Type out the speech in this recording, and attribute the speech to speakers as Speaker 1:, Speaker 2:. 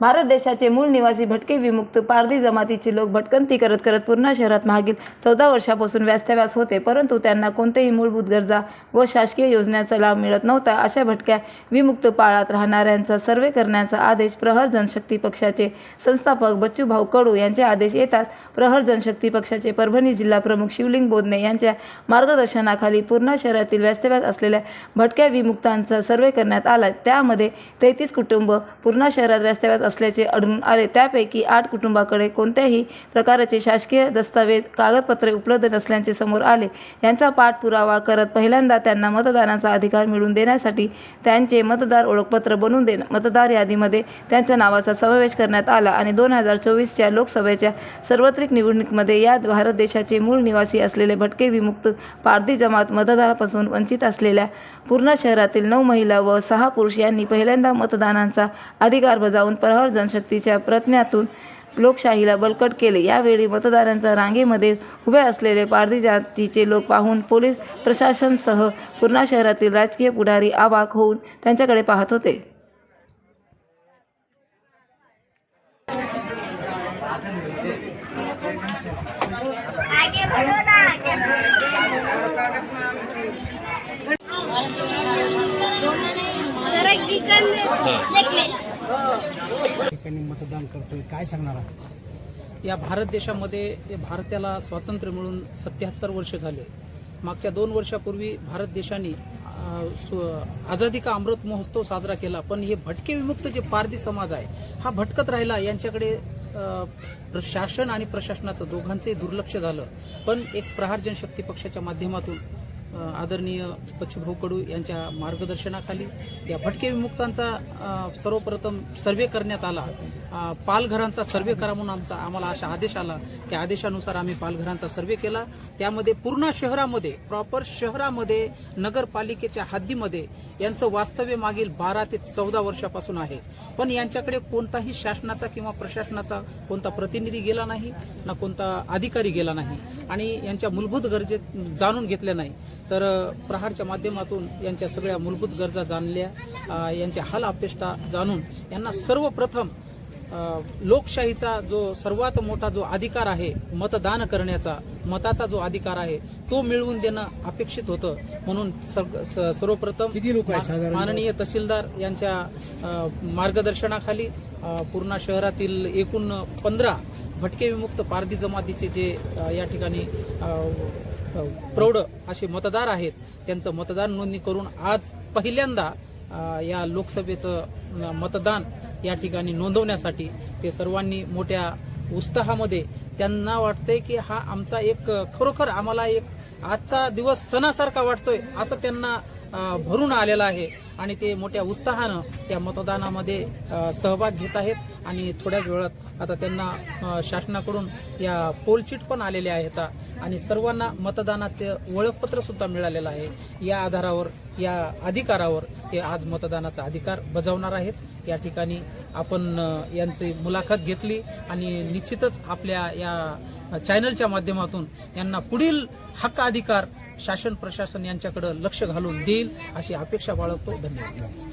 Speaker 1: भारत देशाचे मूळ निवासी भटके विमुक्त पारधी जमातीचे लोक भटकंती करत करत पूर्णा शहरात मागील चौदा वर्षापासून व्यास्तव्यास होते परंतु त्यांना कोणतेही मूलभूत गरजा व शासकीय योजनेचा लाभ मिळत नव्हता. अशा भटक्या विमुक्त पाळात राहणाऱ्यांचा सर्वे करण्याचा आदेश प्रहर जनशक्ती पक्षाचे संस्थापक बच्चूभाऊ कडू यांचे आदेश येताच प्रहर जनशक्ती पक्षाचे परभणी जिल्हा प्रमुख शिवलिंग बोधने यांच्या मार्गदर्शनाखाली पूर्णा शहरातील व्यास्तव्यास असलेल्या भटक्या विमुक्तांचा सर्वे करण्यात आला. त्यामध्ये तेहतीस कुटुंब पूर्णा शहरात व्यस्तव्यास असल्याचे आढळून आले. त्यापैकी आठ कुटुंबाकडे कोणत्याही प्रकारचे शासकीय दस्तावेज कागदपत्रे उपलब्ध नसल्याचे समोर आले. यांचा पाठपुरावा करत पहिल्यांदा त्यांना मतदानाचा अधिकार मिळवून देण्यासाठी त्यांचे मतदार ओळखपत्र बनवून देणं. मतदार यादीमध्ये त्यांच्या नावाचा समावेश करण्यात आला आणि दोन हजार चोवीसच्या लोकसभेच्या सार्वत्रिक निवडणुकीमध्ये या भारत देशाचे मूळ निवासी असलेले भटके विमुक्त पारधी जमात मतदानापासून वंचित असलेल्या पूर्ण शहरातील नऊ महिला व सहा पुरुष यांनी पहिल्यांदा मतदानांचा अधिकार बजावून प्रहर जनशक्तीच्या प्रयत्नातून लोकशाहीला बळकट केले. यावेळी मतदारांच्या रांगेमध्ये उभे असलेले पारधी जातीचे लोक पाहून पोलीस प्रशासनसह पूर्णा शहरातील राजकीय पुढारी अवाक होऊन त्यांच्याकडे पाहत होते.
Speaker 2: ठिकाणी मतदान करतोय. काय सांगणार आहात?
Speaker 3: या भारत देशामध्ये भारताला स्वातंत्र्य मिळून सत्याहत्तर वर्ष झाले. मागच्या दोन वर्षापूर्वी भारत देशाने आझादी का अमृत महोत्सव साजरा केला पण हे भटके विमुक्त जे पारधी समाज आहे हा भटकत राहिला यांच्याकडे प्र- शासन आणि प्रशासनाचं दोघांचंही दुर्लक्ष झालं. पण एक प्रहार जनशक्ती पक्षाच्या माध्यमातून आदरणीय बच्चूभाऊ कडू यांच्या मार्गदर्शनाखाली या भटके विमुक्तांचा सर्वप्रथम सर्वे करण्यात आला. पालघरांचा सर्वे करा म्हणून आमचा आम्हाला असा आदेश आला. त्या आदेशानुसार आम्ही पालघरांचा सर्वे केला. त्यामध्ये पूर्ण शहरामध्ये प्रॉपर शहरामध्ये नगरपालिकेच्या हद्दीमध्ये यांचं वास्तव्य मागील बारा ते चौदा वर्षापासून आहे. पण यांच्याकडे कोणताही शासनाचा किंवा प्रशासनाचा कोणता प्रतिनिधी गेला नाही ना कोणता अधिकारी गेला नाही. आणि यांच्या मूलभूत गरजे जाणून घेतल्या नाही. तर प्रहारच्या माध्यमातून यांच्या सगळ्या मूलभूत गरजा जाणल्या. यांच्या हाल अपेष्टा जाणून यांना सर्वप्रथम लोकशाहीचा जो सर्वात मोठा जो अधिकार आहे मतदान करण्याचा मताचा जो अधिकार आहे तो मिळवून देणं अपेक्षित होतं म्हणून सर्वप्रथम
Speaker 2: किती लोकं?
Speaker 3: माननीय तहसीलदार यांच्या मार्गदर्शनाखाली पूर्णा शहरातील एकूण पंधरा भटके विमुक्त पारधी जमातीचे जे या ठिकाणी प्रौढ असे मतदार आहेत त्यांचं मतदान नोंदणी करून आज पहिल्यांदा या लोकसभेचं मतदान या ठिकाणी नोंदवण्यासाठी ते सर्वांनी मोठ्या उत्साहामध्ये त्यांना वाटतंय की हा आमचा एक खरोखर आम्हाला एक आजचा दिवस सणासारखा वाटतोय असं त्यांना भरून आलेलं आहे. आणि ते मोठ्या उत्साहानं त्या मतदानामध्ये सहभाग घेत आहेत. आणि थोड्याच वेळात आता त्यांना शासनाकडून या पोलचीट पण आलेल्या आहेत. आणि सर्वांना मतदानाचे ओळखपत्र सुद्धा मिळालेलं आहे. या आधारावर या अधिकारावर ते आज मतदानाचा अधिकार बजावणार आहेत. या ठिकाणी आपण यांची मुलाखत घेतली. आणि निश्चितच आपल्या या चॅनलच्या माध्यमातून यांना पुढील हक्क अधिकार शासन प्रशासन यांच्याकडे लक्ष घालून देईल अशी अपेक्षा बाळगतो. धन्यवाद.